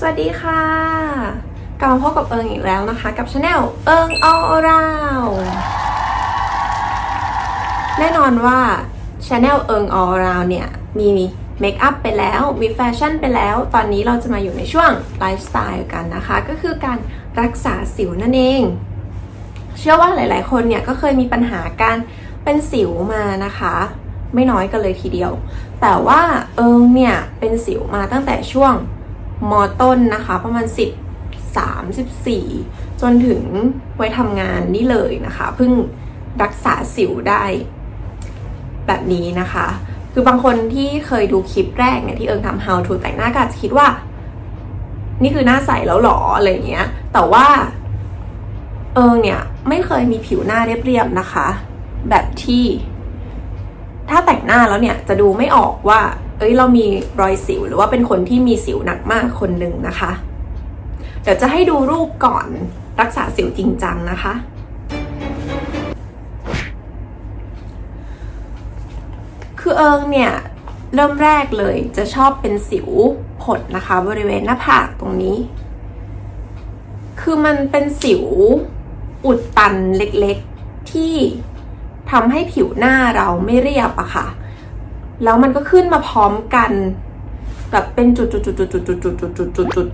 สวัสดีค่ะ กลับมาพบกับเอิงอีกแล้วนะคะ กับช anel เอิง all around แน่นอนว่าช anel เอิง all around เนี่ย มีเมคอัพไปแล้ว มีแฟชั่นไปแล้ว ตอนนี้เราจะมาอยู่ในช่วงไลฟ์สไตล์กันนะคะ ก็คือการรักษาสิวนั่นเอง เชื่อว่าหลาย ๆ คนเนี่ยก็เคยมีปัญหาการเป็นสิวมานะคะ ไม่น้อยกันเลยทีเดียว แต่ว่าเอิงเนี่ยเป็นสิวมาตั้งแต่ช่วง มต้นนะคะ ประมาณ 10 34จนถึงไว้ทำงานนี่เลยนะคะ เพิ่งรักษาสิวได้ แบบนี้นะคะ คือบางคนที่เคยดูคลิปแรกเนี่ยที่เอิงทำ how to แต่งหน้าก็อาจจะคิดว่า นี่คือหน้าใสแล้วหรออะไรเงี้ย แต่ว่าเอิงเนี่ยไม่เคยมีผิวหน้าเรียบๆนะคะ แบบที่ ถ้าแต่งหน้าแล้วเนี่ยจะดูไม่ออกว่า เอ้ยเรามีรอยสิวหรือว่าเป็นคนที่มีสิวหนักมากคนหนึ่งนะคะ เดี๋ยวจะให้ดูรูปก่อนรักษาสิวจริงจังนะคะ คือเอิงเนี่ยเริ่มแรกเลยจะชอบเป็นสิวผดนะคะ บริเวณหน้าผากตรงนี้ คือมันเป็นสิวอุดตันเล็กๆที่ทำให้ผิวหน้าเราไม่เรียบอะค่ะ แล้วมันก็ขึ้นมาพร้อมกันแบบเป็นจุดจุดจุดจุดจุดจุดจุดจุดจุดจุดจุด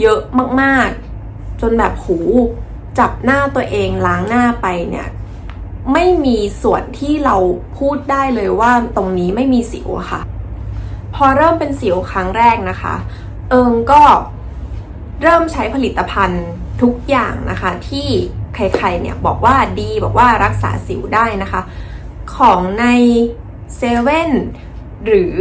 เยอะมากๆ จนแบบหูจับหน้าตัวเองล้างหน้าไปเนี่ย ไม่มีส่วนที่เราพูดได้เลยว่าตรงนี้ไม่มีสิวค่ะ พอเริ่มเป็นสิวครั้งแรกนะคะ เอิงก็เริ่มใช้ผลิตภัณฑ์ทุกอย่างนะคะ ที่ใครๆเนี่ยบอกว่าดีบอกว่ารักษาสิวได้นะคะ ของใน เซเว่นหรือ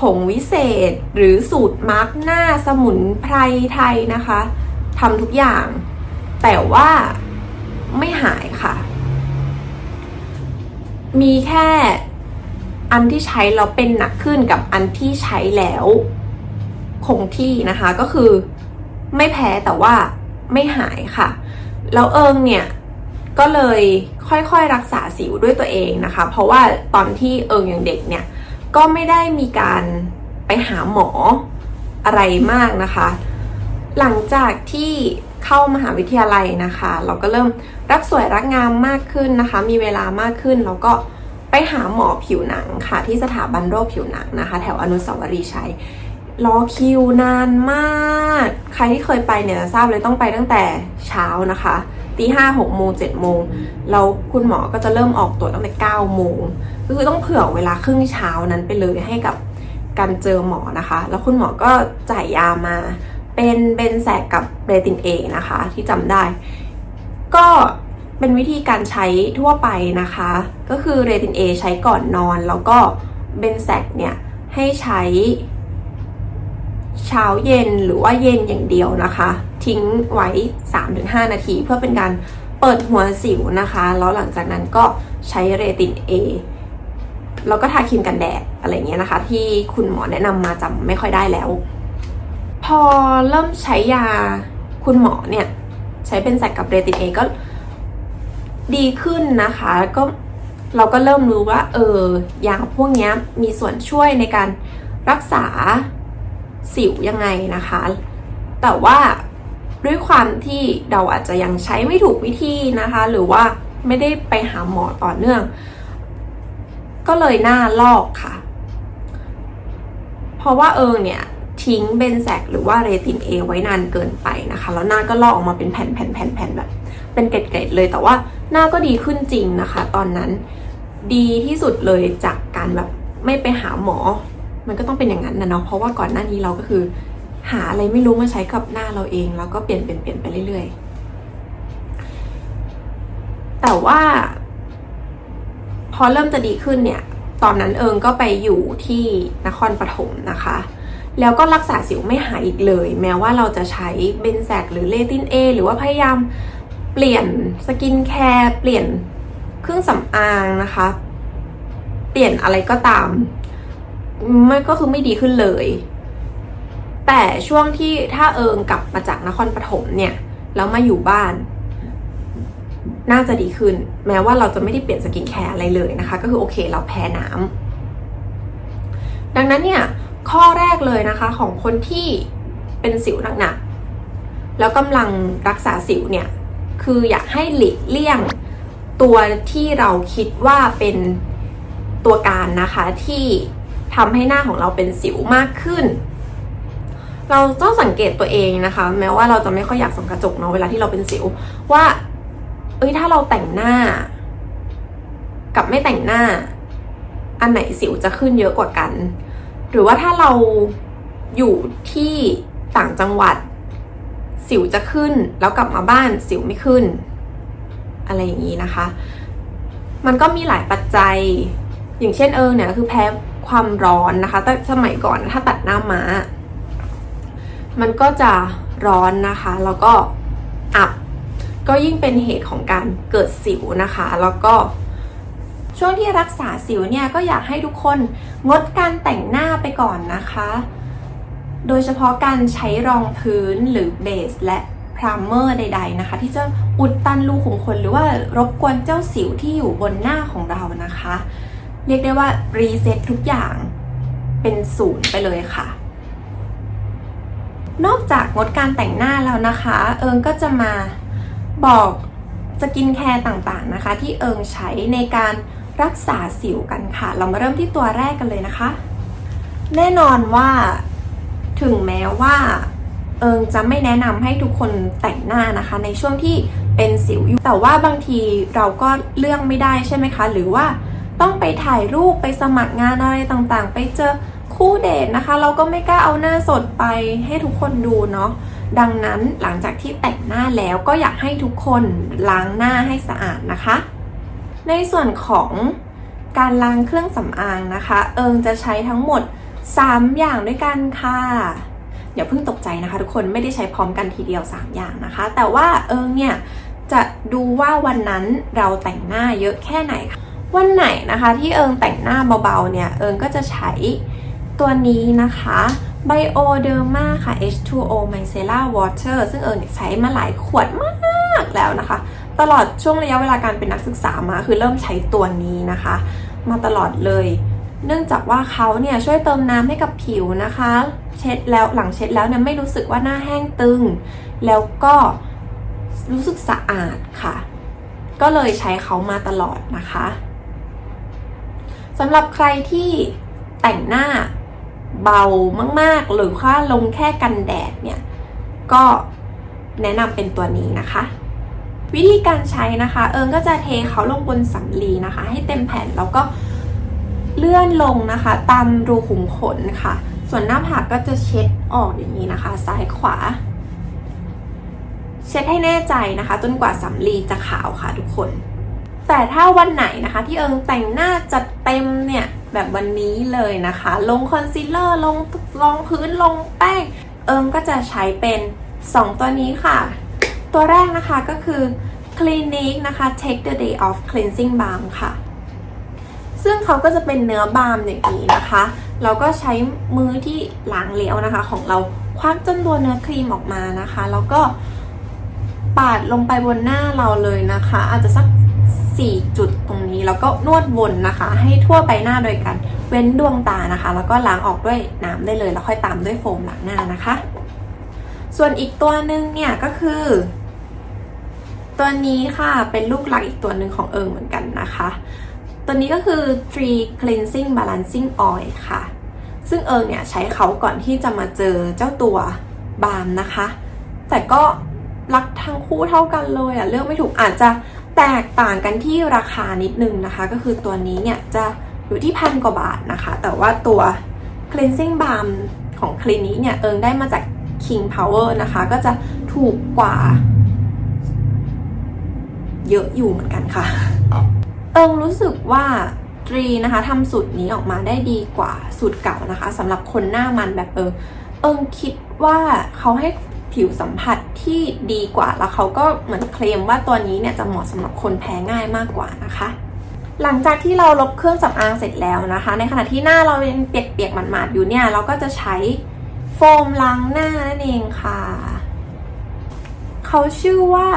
ผงวิเศษ หรือสูตรมาร์กหน้าสมุนไพรไทยนะคะทำทุกอย่าง แต่ว่าไม่หายค่ะ มีแค่อันที่ใช้แล้วเป็นหนักขึ้นกับอันที่ใช้แล้วคงที่นะคะก็คือไม่แพ้แต่ว่าไม่หายค่ะ แล้วเอิงเนี่ย ก็เลยค่อยๆรักษาสิวด้วยตัวเองนะคะ เพราะว่าตอนที่เอิงยังเด็กเนี่ยก็ไม่ได้มีการไปหาหมออะไรมากนะคะ หลังจากที่เข้ามหาวิทยาลัยนะคะ เราก็เริ่มรักสวยรักงามมากขึ้นนะคะ มีเวลามากขึ้นแล้วก็ไปหาหมอผิวหนังค่ะ ที่สถาบันโรคผิวหนังนะคะ แถวอนุสาวรีย์ชัยรอคิวนานมาก ใครที่เคยไปเนี่ยจะทราบเลยต้องไปตั้งแต่เช้านะคะ ตีห้าหกโมงเจ็ดโมงแล้วคุณหมอก็จะเริ่มออกตรวจตั้งแต่เก้าโมงก็คือต้องเผื่อเวลาครึ่งเช้านั้นไปเลยให้กับการเจอหมอนะคะ แล้วคุณหมอก็จ่ายยามา เป็นเบนแซกกับเรตินเอนะคะ ที่จำได้ ก็เป็นวิธีการใช้ทั่วไปนะคะ ก็คือเรตินเอใช้ก่อนนอน แล้วก็เบนแซกเนี่ยให้ใช้ เช้าเย็นหรือว่าเย็นอย่างเดียวนะคะ ทิ้งไว้ 3-5 นาที เพื่อเป็นการเปิดหัวสิวนะคะ แล้วหลังจากนั้นก็ใช้เรติน A แล้วก็ทาครีมกันแดดอะไรเงี้ยนะคะ ที่คุณหมอแนะนำมาจำไม่ค่อยได้แล้ว พอเริ่มใช้ยาคุณหมอเนี่ย ใช้เป็นแซกกับเรติน A ก็ดีขึ้นนะคะก็เราก็เริ่มรู้ว่า เออยาพวกนี้มีส่วนช่วยในการรักษา สิวยังไงนะคะ แต่ว่าด้วยความที่เราอาจจะยังใช้ไม่ถูกวิธีนะคะ หรือว่าไม่ได้ไปหาหมอต่อเนื่อง ก็เลยหน้าลอกค่ะ เพราะว่าเอิงเนี่ยทิ้งเบนแซกหรือว่าเรตินเอไว้นานเกินไปนะคะ แล้วหน้าก็ลอกออกมาเป็นแผ่นแผ่นแผ่นแผ่นแบบ เป็นเกล็ดๆเลยแต่ว่าหน้าก็ดีขึ้นจริงนะคะ ตอนนั้นดีที่สุดเลยจากการแบบไม่ไปหาหมอ มันก็ต้องเป็นอย่างนั้นนะเนาะเพราะว่าก่อนหน้านี้เราก็คือ หาอะไรไม่รู้มาใช้กับหน้าเราเอง แล้วก็เปลี่ยนเปลี่ยนเปลี่ยนไปเรื่อยๆ แต่ว่า พอเริ่มจะดีขึ้นเนี่ย ตอนนั้นเอิงก็ไปอยู่ที่นครปฐมนะคะ แล้วก็รักษาสิวไม่หายอีกเลย แม้ว่าเราจะใช้เบนแซกหรือเลตินเอหรือว่าพยายามเปลี่ยนสกินแคร์เปลี่ยนเครื่องสำอางนะคะ เปลี่ยนอะไรก็ตาม ไมันก็คือไม่ดีขึ้นเลย แต่ช่วงที่ถ้าเอิงกลับมาจากนครปฐมเนี่ย แล้วมาอยู่บ้าน น่าจะดีขึ้น แม้ว่าเราจะไม่ได้เปลี่ยนสกินแคร์อะไรเลยนะคะ ก็คือโอเคเราแพ้น้ำดังนั้นเนี่ยข้อแรกเลยนะคะของคนที่เเป็นสิวหนักๆแล้วกำลังรักษาสิวเนี่ยคืออยากให้หลีกเลี่ยงตัวที่เราคิดว่าเป็นตัวการนะคะที่ ทำให้หน้าของเราเป็นสิวมากขึ้น เราต้องสังเกตตัวเองนะคะ แม้ว่าเราจะไม่ค่อยอยากส่องกระจกเนาะเวลาที่เราเป็นสิว ว่า เอ้ยถ้าเราแต่งหน้า กับไม่แต่งหน้า อันไหนสิวจะขึ้นเยอะกว่ากัน หรือว่าถ้าเราอยู่ที่ต่างจังหวัด สิวจะขึ้น แล้วกลับมาบ้านสิวไม่ขึ้น อะไรอย่างนี้นะคะ มันก็มีหลายปัจจัย อย่างเช่นเออเนี่ยคือแพ้ ความร้อนนะคะ แต่สมัยก่อนถ้าตัดหน้าม้า มันก็จะร้อนนะคะ แล้วก็อับ ก็ยิ่งเป็นเหตุของการเกิดสิวนะคะ แล้วก็ช่วงที่รักษาสิวเนี่ยก็อยากให้ทุกคนงดการแต่งหน้าไปก่อนนะคะ โดยเฉพาะการใช้รองพื้นหรือเบสและพรามเมอร์ใด ๆนะคะ ที่จะอุดตันรูขุมขนหรือว่ารบกวนเจ้าสิวที่อยู่บนหน้าของเรานะคะ เรียกได้ว่ารีเซ็ตทุกอย่างเป็นศูนย์ไปเลยค่ะ นอกจากงดการแต่งหน้าแล้วนะคะ เอิงก็จะมาบอกสกินแคร์ต่างๆนะคะ ที่เอิงใช้ในการรักษาสิวกันค่ะ เรามาเริ่มที่ตัวแรกกันเลยนะคะ แน่นอนว่าถึงแม้ว่าเอิงจะไม่แนะนำให้ทุกคนแต่งหน้านะคะ ในช่วงที่เป็นสิวอยู่แต่ว่าบางทีเราก็เลือกไม่ได้ใช่ไหมคะ หรือว่า ต้องไปถ่ายรูปไปสมัครงานอะไรต่างๆ ไปเจอคู่เดทนะคะ เราก็ไม่กล้าเอาหน้าสดไปให้ทุกคนดูเนาะดังนั้นหลังจากที่แต่งหน้าแล้วก็อยากให้ทุกคนล้างหน้าให้สะอาดนะคะ ในส่วนของการล้างเครื่องสำอางนะคะ เอิงจะใช้ทั้งหมด 3 อย่างด้วยกันค่ะอย่าเพิ่งตกใจนะคะ ทุกคนไม่ได้ใช้พร้อมกันทีเดียว 3 อย่างนะคะ แต่ว่าเอิงเนี่ยจะดูว่าวันนั้นเราแต่งหน้าเยอะแค่ไหนค่ะ วันไหนนะคะที่เอิงแต่งหน้าเบาๆเนี่ย เอิงก็จะใช้ตัวนี้นะคะ Bioderma ค่ะ H2O Micellar Water ซึ่งเอิงใช้มาหลายขวดมากแล้วนะคะ ตลอดช่วงระยะเวลาการเป็นนักศึกษามาคือเริ่มใช้ตัวนี้นะคะ มาตลอดเลย เนื่องจากว่าเขาเนี่ยช่วยเติมน้ำให้กับผิวนะคะ เช็ดแล้วหลังเช็ดแล้วเนี่ยไม่รู้สึกว่าหน้าแห้งตึง แล้วก็รู้สึกสะอาดค่ะ ก็เลยใช้เขามาตลอดนะคะ สำหรับใครที่แต่งหน้าเบามาก ๆ หรือว่าลงแค่กันแดดเนี่ย ก็แนะนำเป็นตัวนี้นะคะ วิธีการใช้นะคะ เอิงก็จะเทเขาลงบนสำลีนะคะ ให้เต็มแผ่นแล้วก็เลื่อนลงนะคะ ตามรูขุมขนค่ะ ส่วนหน้าผากก็จะเช็ดออกอย่างนี้นะคะ ซ้ายขวา เช็ดให้แน่ใจนะคะ จนกว่าสำลีจะขาวค่ะทุกคน แต่ถ้าวันไหนนะคะที่เอิงแต่งหน้าจัดเต็มเนี่ยแบบวันนี้เลยนะคะ ลงคอนซีลเลอร์ลงรองพื้นลงแป้ง เอิงก็จะใช้เป็น 2 ตัวนี้ค่ะ ตัวแรกนะคะก็คือ Clinique นะคะ Take the Day Off Cleansing Balm ค่ะ ซึ่งเขาก็จะเป็นเนื้อบาล์มอย่างนี้นะคะ เราก็ใช้มือที่ล้างแล้วนะคะ ของเราควักจนตัวเนื้อครีมออกมานะคะ แล้วก็ปาดลงไปบนหน้าเราเลยนะคะ อาจจะสัก 4 จุดตรงนี้แล้วก็นวดวนนะคะ ให้ทั่วใบหน้าโดยการเว้นดวงตานะคะ แล้วก็ล้างออกด้วยน้ำได้เลย แล้วค่อยตามด้วยโฟมล้างหน้านะคะ ส่วนอีกตัวหนึ่งเนี่ยก็คือ ตัวนี้ค่ะเป็นลูกหลักอีกตัวหนึ่งของเอิงเหมือนกันนะคะ ตัวนี้ก็คือ Tree Cleansing Balancing Oil ค่ะ ซึ่งเอิงเนี่ยใช้เขาก่อนที่จะมาเจอเจ้าตัวบาล์มนะคะ แต่ก็รักทั้งคู่เท่ากันเลยอะเลือกไม่ถูกอาจจะ แตกต่างกันที่ราคานิดนึงนะคะ ก็คือตัวนี้เนี่ยจะอยู่ที่พันกว่าบาทนะคะ แต่ว่าตัว cleansing balm ของคลินิกเนี่ยเอิงได้มาจาก King Power นะคะ ก็จะถูกกว่า เยอะอยู่เหมือนกันค่ะ เอิงรู้สึกว่าตรีนะคะทำสูตรนี้ออกมาได้ดีกว่าสูตรเก่านะคะสำหรับคนหน้ามันแบบเอิงเอิงคิดว่าเขาให้ ผิวสัมผัสที่ดีกว่า แล้วเขาก็เหมือนเคลมว่าตัวนี้เนี่ยจะเหมาะสำหรับคนแพ้ง่ายมากกว่านะคะ หลังจากที่เราลบเครื่องสำอางเสร็จแล้วนะคะ ในขณะที่หน้าเรายังเปียกๆหมาดๆอยู่เนี่ยเราก็จะใช้โฟมล้างหน้านั่นเองค่ะเขาชื่อว่า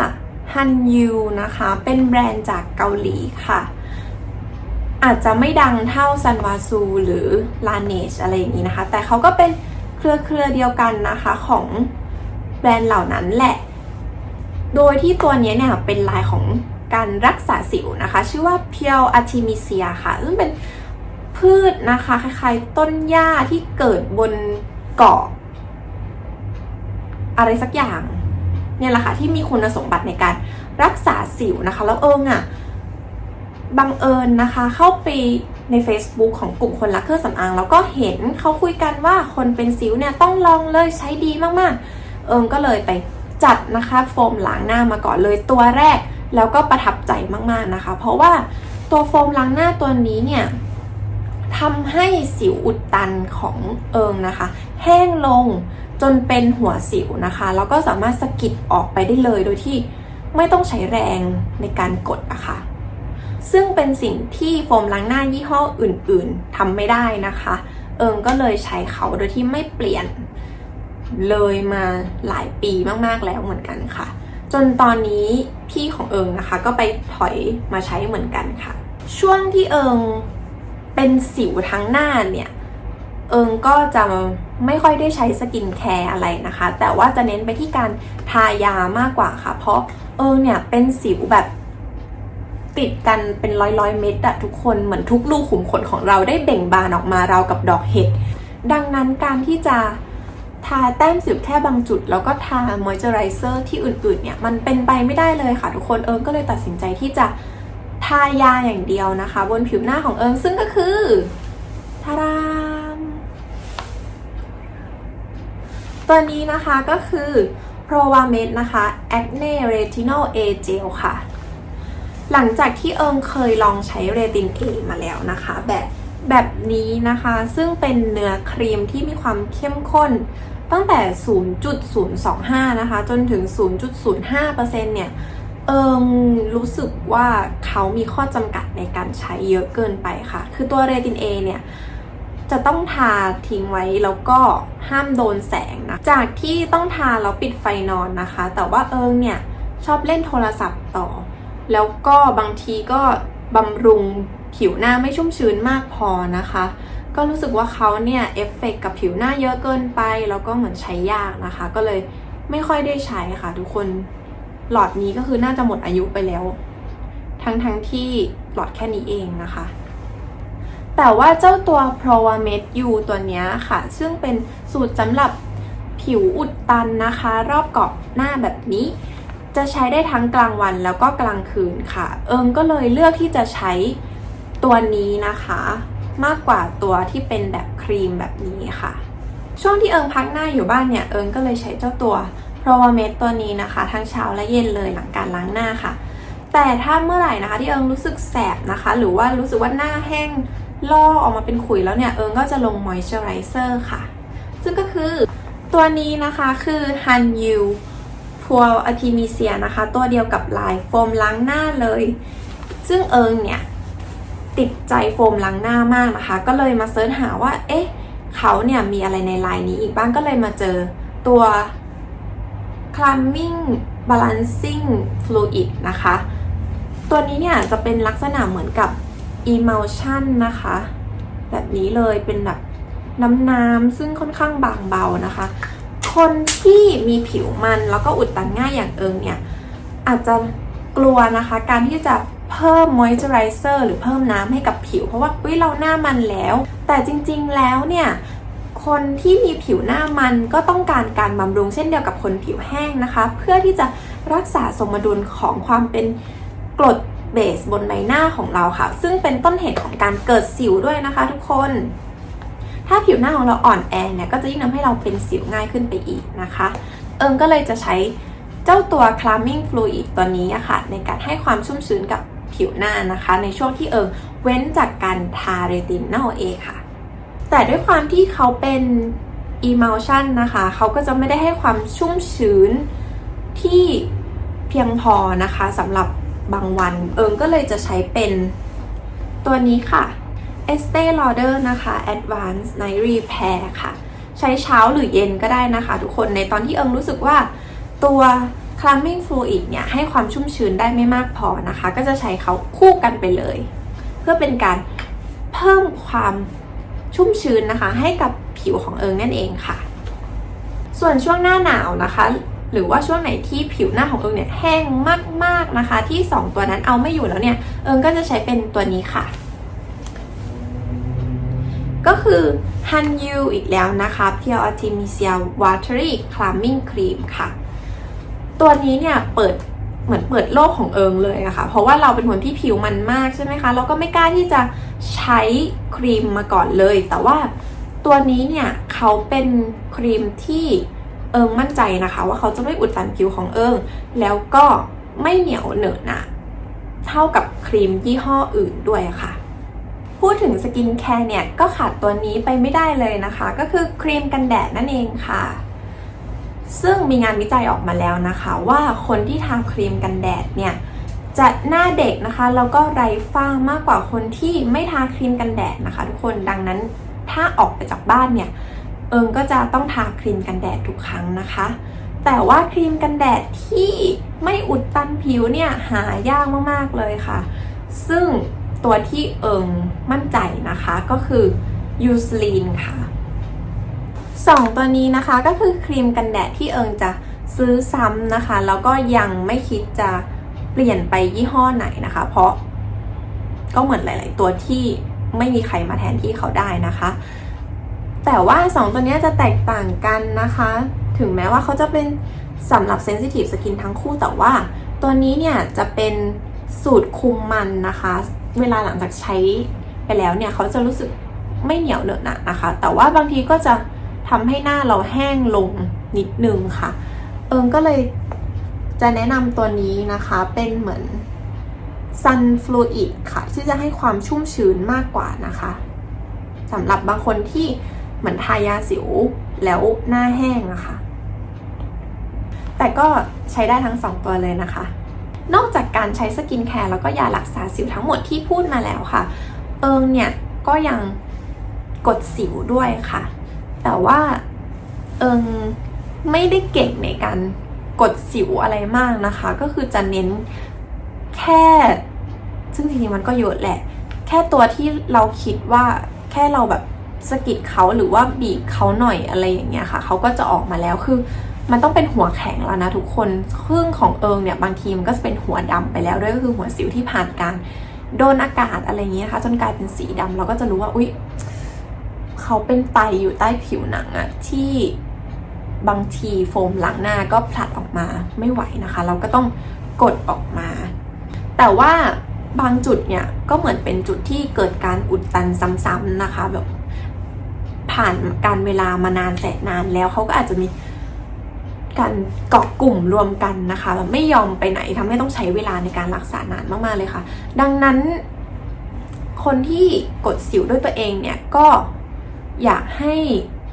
ฮันยูนะคะ เป็นแบรนด์จากเกาหลีค่ะ อาจจะไม่ดังเท่าซันวาซูหรือลาเนชอะไรอย่างนี้นะคะ แต่เขาก็เป็นเครือเครือเดียวกันนะคะของ แบรนด์เหล่านั้นแหละ โดยที่ตัวนี้เนี่ยเป็นลายของการรักษาสิวนะคะ ชื่อว่าเพียวอาร์ติมิเซียค่ะ ซึ่งเป็นพืชนะคะ คล้ายๆต้นหญ้าที่เกิดบนเกาะ อะไรสักอย่างเนี่ยแหละค่ะที่มีคุณสมบัติในการรักษาสิวนะคะ แล้วเอิงอะ่ะบังเอิญนะคะ เข้าไปใน Facebook ของกลุ่มคนรักเครื่องสำอาง แล้วก็เห็นเขาคุยกันว่าคนเป็นสิวเนี่ยต้องลองเลยใช้ดีมากๆ เอิงก็เลยไปจัดนะคะโฟมล้างหน้ามาก่อนเลยตัวแรกแล้วก็ประทับใจมากๆนะคะ เพราะว่าตัวโฟมล้างหน้าตัวนี้เนี่ยทำให้สิวอุดตันของเอิงนะคะ แห้งลงจนเป็นหัวสิวนะคะ แล้วก็สามารถสกิดออกไปได้เลยโดยที่ไม่ต้องใช้แรงในการกดนะคะ ซึ่งเป็นสิ่งที่โฟมล้างหน้ายี่ห้ออื่นๆทำไม่ได้นะคะ เอิงก็เลยใช้เขาโดยที่ไม่เปลี่ยน เลยมาหลายปีมากๆแล้วเหมือนกันค่ะ จนตอนนี้พี่ของเอิงนะคะ ก็ไปถอยมาใช้เหมือนกันค่ะ ช่วงที่เอิงเป็นสิวทั้งหน้าเนี่ยเอิงก็จะไม่ค่อยได้ใช้สกินแคร์อะไรนะคะ แต่ว่าจะเน้นไปที่การทายามากกว่าค่ะ เพราะเอิงเนี่ยเป็นสิวแบบติดกันเป็นร้อยร้อยเม็ดอะทุกคนเหมือนทุกรูขุมขนของเราได้เบ่งบานออกมาเราวกับดอกเห็ด ดังนั้นการที่จะ ทาแต้มสิวแค่บางจุด แล้วก็ทามอยเจอไรเซอร์ที่อื่นๆเนี่ยมันเป็นไปไม่ได้เลยค่ะทุกคนเอิงก็เลยตัดสินใจที่จะทายาอย่างเดียวนะคะ บนผิวหน้าของเอิงซึ่งก็คือทารามตัวนี้นะคะก็คือ p r o v a m e d นะคะ Acne Retinol A Gel ค่ะ หลังจากที่เอิงเคยลองใช้เรติน A มาแล้วนะคะ แบบแบบนี้นะคะซึ่งเป็นเนื้อครีมที่มีความเข้มข้น ตั้งแต่ 0.025 นะคะ จนถึง 0.05%เนี่ยเอิงรู้สึกว่าเขามีข้อจำกัดในการใช้เยอะเกินไปค่ะ คือตัวเรติน A เนี่ยจะต้องทาทิ้งไว้แล้วก็ห้ามโดนแสงนะ จากที่ต้องทาแล้วปิดไฟนอนนะคะ แต่ว่าเอิงเนี่ยชอบเล่นโทรศัพท์ต่อ แล้วก็บางทีก็บำรุงผิวหน้าไม่ชุ่มชื้นมากพอนะคะ ก็รู้สึกว่าเขาเนี่ยเอฟเฟกต์กับผิวหน้าเยอะเกินไป แล้วก็เหมือนใช้ยากนะคะ ก็เลยไม่ค่อยได้ใช้ค่ะทุกคนหลอดนี้ก็คือน่าจะหมดอายุไปแล้ว ทั้งทั้งๆที่หลอดแค่นี้เองนะคะ แต่ว่าเจ้าตัว p r o v a m e d U ตัวเนี้ยค่ะ ซึ่งเป็นสูตรสำหรับผิวอุดตันนะคะ รอบกรอบหน้าแบบนี้ จะใช้ได้ทั้งกลางวันแล้วก็กลางคืนค่ะ เอิงก็เลยเลือกที่จะใช้ตัวนี้นะคะ มากกว่าตัวที่เป็นแบบครีมแบบนี้ค่ะ ช่วงที่เอิงพักหน้าอยู่บ้านเนี่ยเอิงก็เลยใช้เจ้าตัว p r o v a m e ตัวนี้นะคะ ทั้งเช้าและเย็นเลยหลังการล้างหน้าค่ะ แต่ถ้าเมื่อไหร่นะคะที่เอิงรู้สึกแสบนะคะ หรือว่ารู้สึกว่าหน้าแห้งลอกออกมาเป็นขุยแล้วเนี่ยเอิงก็จะลงมอยเจอไรเซอร์ค่ะ ซึ่งก็คือตัวนี้นะคะคือ Han Yu p u r Artemisia นะคะ ตัวเดียวกับลายโฟมล้างหน้าเลย ซึ่งเอิงเนี่ย ติดใจโฟมล้างหน้ามากนะคะ ก็เลยมาเสิร์ชหาว่า เอ๊ะเขาเนี่ยมีอะไรในลายนี้อีกบ้างก็เลยมาเจอตัว Climbing Balancing Fluid นะคะ ตัวนี้เนี่ยจะเป็นลักษณะเหมือนกับ Emulsion นะคะ แบบนี้เลยเป็นแบบน้ำน้ำๆซึ่งค่อนข้างบางเบานะคะ คนที่มีผิวมันแล้วก็อุดตันง่ายอย่างเอิงเนี่ย อาจจะกลัวนะคะ การที่จะ เพิ่มมอยเจอไรเซอร์หรือเพิ่มน้ำให้กับผิว เพราะว่าอุ้ยเราหน้ามันแล้ว แต่จริงๆแล้วเนี่ยคนที่มีผิวหน้ามันก็ต้องการการบำรุงเช่นเดียวกับคนผิวแห้งนะคะ เพื่อที่จะรักษาสมดุลของความเป็นกรดเบสบนใบหน้าของเราค่ะ ซึ่งเป็นต้นเหตุของการเกิดสิวด้วยนะคะทุกคน ถ้าผิวหน้าของเราอ่อนแอเนี่ยก็จะยิ่งทำให้เราเป็นสิวง่ายขึ้นไปอีกนะคะ เอิงก็เลยจะใช้เจ้าตัว Calming Fluid ตัวนี้อะค่ะ ในการให้ความชุ่มชื้นกับ ผิวหน้านะคะ ในช่วงที่เอิงเว้นจากการทาเรตินอลเอค่ะ แต่ด้วยความที่เขาเป็น emulsion นะคะ เขาก็จะไม่ได้ให้ความชุ่มชื้นที่เพียงพอนะคะสำหรับบางวัน เอิงก็เลยจะใช้เป็นตัวนี้ค่ะ Estee Lauder นะคะ Advanced Night Repair ค่ะ ใช้เช้าหรือเย็นก็ได้นะคะ ทุกคนในตอนที่เอิงรู้สึกว่าตัว Calming Fluid เนี่ยให้ความชุ่มชื้นได้ไม่มากพอนะคะ ก็จะใช้เขาคู่กันไปเลย เพื่อเป็นการเพิ่มความชุ่มชื้นนะคะ ให้กับผิวของเอิงนั่นเองค่ะ ส่วนช่วงหน้าหนาวนะคะ หรือว่าช่วงไหนที่ผิวหน้าของเอิงเนี่ยแห้งมากๆนะคะ ที่ 2 ตัวนั้นเอาไม่อยู่แล้วเนี่ย เอิงก็จะใช้เป็นตัวนี้ค่ะ ก็คือ Han Yu อีกแล้วนะคะ Pure Artemisia Watery Calming Cream ค่ะ ตัวนี้เนี่ยเปิดเหมือนเปิดโลกของเอิงเลยอะค่ะ เพราะว่าเราเป็นคนที่ผิวมันมากใช่ไหมคะ เราก็ไม่กล้าที่จะใช้ครีมมาก่อนเลย แต่ว่าตัวนี้เนี่ยเขาเป็นครีมที่เอิงมั่นใจนะคะ ว่าเขาจะไม่อุดตันผิวของเอิง แล้วก็ไม่เหนียวเหนอะหนะเท่ากับครีมยี่ห้ออื่นด้วยค่ะ พูดถึงสกินแคร์เนี่ยก็ขาดตัวนี้ไปไม่ได้เลยนะคะ ก็คือครีมกันแดดนั่นเองค่ะ ซึ่งมีงานวิจัยออกมาแล้วนะคะว่าคนที่ทาครีมกันแดดเนี่ยจะหน้าเด็กนะคะแล้วก็ไร้ฝ้ามากกว่าคนที่ไม่ทาครีมกันแดดนะคะ ทุกคนดังนั้นถ้าออกไปจากบ้านเนี่ยเอิงก็จะต้องทาครีมกันแดดทุกครั้งนะคะ แต่ว่าครีมกันแดดที่ไม่อุดตันผิวเนี่ยหายากมากๆเลยค่ะ ซึ่งตัวที่เอิงมั่นใจนะคะก็คือยูสลีนค่ะ สองตัวนี้นะคะก็คือครีมกันแดดที่เอิงจะซื้อซ้ำนะคะ แล้วก็ยังไม่คิดจะเปลี่ยนไปยี่ห้อไหนนะคะ เพราะก็เหมือนหลาย ๆ ตัวที่ไม่มีใครมาแทนที่เขาได้นะคะ แต่ว่าสองตัวนี้จะแตกต่างกันนะคะ ถึงแม้ว่าเขาจะเป็นสำหรับเซนซิทีฟสกินทั้งคู่แต่ว่า ตัวนี้เนี่ยจะเป็นสูตรคุมมันนะคะ เวลาหลังจากใช้ไปแล้วเนี่ยเขาจะรู้สึกไม่เหนียวเหนอะหนะนะคะ แต่ว่าบางทีก็จะ ทำให้หน้าเราแห้งลงนิดนึงค่ะ เอิงก็เลยจะแนะนำตัวนี้นะคะ เป็นเหมือน Sun Fluid ค่ะ ที่จะให้ความชุ่มชื้นมากกว่านะคะสำหรับบางคนที่เหมือนทายาสิวแล้วหน้าแห้งอะคะ่ะแต่ก็ใช้ได้ทั้งสองตัวเลยนะคะ นอกจากการใช้สกินแคร์แล้วก็ยารักษาสิวทั้งหมดที่พูดมาแล้วค่ะ เอิงเนี่ยก็ยังกดสิวด้วยค่ะ แต่ว่าเอิงไม่ได้เก่งในการกดสิวอะไรมากนะคะ ก็คือจะเน้นแค่ ซึ่งจริงๆมันก็เยอะแหละ แค่ตัวที่เราคิดว่าแค่เราแบบสะกิดเขาหรือว่าบีบเขาหน่อยอะไรอย่างเงี้ยค่ะเขาก็จะออกมาแล้วคือมันต้องเป็นหัวแข็งแล้วนะทุกคนครึ่งของเอิงเนี่ยบางทีมันก็จะเป็นหัวดำไปแล้วด้วยก็คือหัวสิวที่ผ่านการโดนอากาศอะไรอย่างเงี้ยนะคะจนกลายเป็นสีดำเราก็จะรู้ว่าอุ๊ย เขาเป็นไตอยู่ใต้ผิวหนังอะที่บางทีโฟมหลังหน้าก็ผลัดออกมาไม่ไหวนะคะ เราก็ต้องกดออกมา แต่ว่าบางจุดเนี่ยก็เหมือนเป็นจุดที่เกิดการอุดตันซ้ำๆนะคะแบบผ่านการเวลามานานแสนนานแล้วเขาก็อาจจะมีการเกาะกลุ่มรวมกันนะคะแล้วไม่ยอมไปไหนทำให้ต้องใช้เวลาในการรักษานานมากๆเลยค่ะ ดังนั้นคนที่กดสิวด้วยตัวเองเนี่ยก็ อยากให้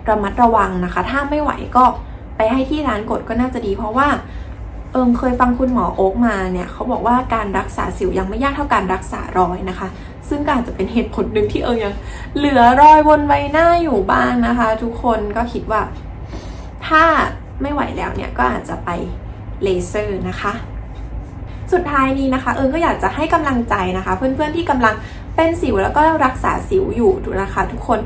ระมัดระวังนะคะ ถ้าไม่ไหวก็ไปให้ที่ร้านกดก็น่าจะดี เพราะว่าเอิงเคยฟังคุณหมอโอ๊กมาเนี่ยเขาบอกว่าการรักษาสิวยังไม่ยากเท่าการรักษารอยนะคะ ซึ่งก็อาจจะเป็นเหตุผลหนึ่งที่เอิงยังเหลือรอยบนใบหน้าอยู่บ้างนะคะ ทุกคนก็คิดว่า ถ้าไม่ไหวแล้วเนี่ยก็อาจจะไปเลเซอร์นะคะ สุดท้ายนี้นะคะ เอิงก็อยากจะให้กำลังใจนะคะ เพื่อนๆที่กำลังเป็นสิวแล้วก็รักษาสิวอยู่ดูนะคะ ทุกคน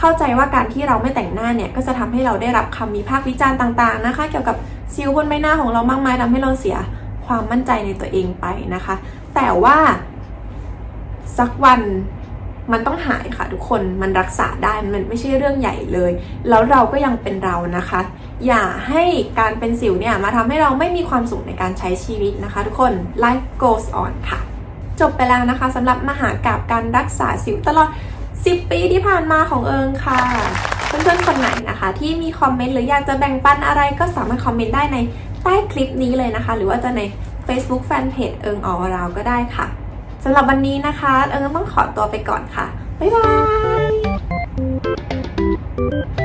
เข้าใจว่าการที่เราไม่แต่งหน้าเนี่ยก็จะทำให้เราได้รับคำวิพากษ์วิจารณ์ต่างๆนะคะ เกี่ยวกับสิวบนใบหน้าของเรามากมายทำให้เราเสียความมั่นใจในตัวเองไปนะคะ แต่ว่าสักวันมันต้องหายค่ะทุกคน มันรักษาได้ มันไม่ใช่เรื่องใหญ่เลย แล้วเราก็ยังเป็นเรานะคะ อย่าให้การเป็นสิวเนี่ยมาทำให้เราไม่มีความสุขในการใช้ชีวิตนะคะ ทุกคน life goes on ค่ะ จบไปแล้วนะคะสำหรับมหากราบการรักษาสิวตลอด 10 ปีที่ผ่านมาของเอิงค่ะ เพื่อนๆคนไหนนะคะ ที่มีคอมเมนต์หรืออยากจะแบ่งปันอะไรก็สามารถคอมเมนต์ได้ในใต้คลิปนี้เลยนะคะ หรือว่าจะใน Facebook Fanpage เอิงออราวก็ได้ค่ะสำหรับวันนี้นะคะ เอิงต้องขอตัวไปก่อนค่ะ บ๊ายบาย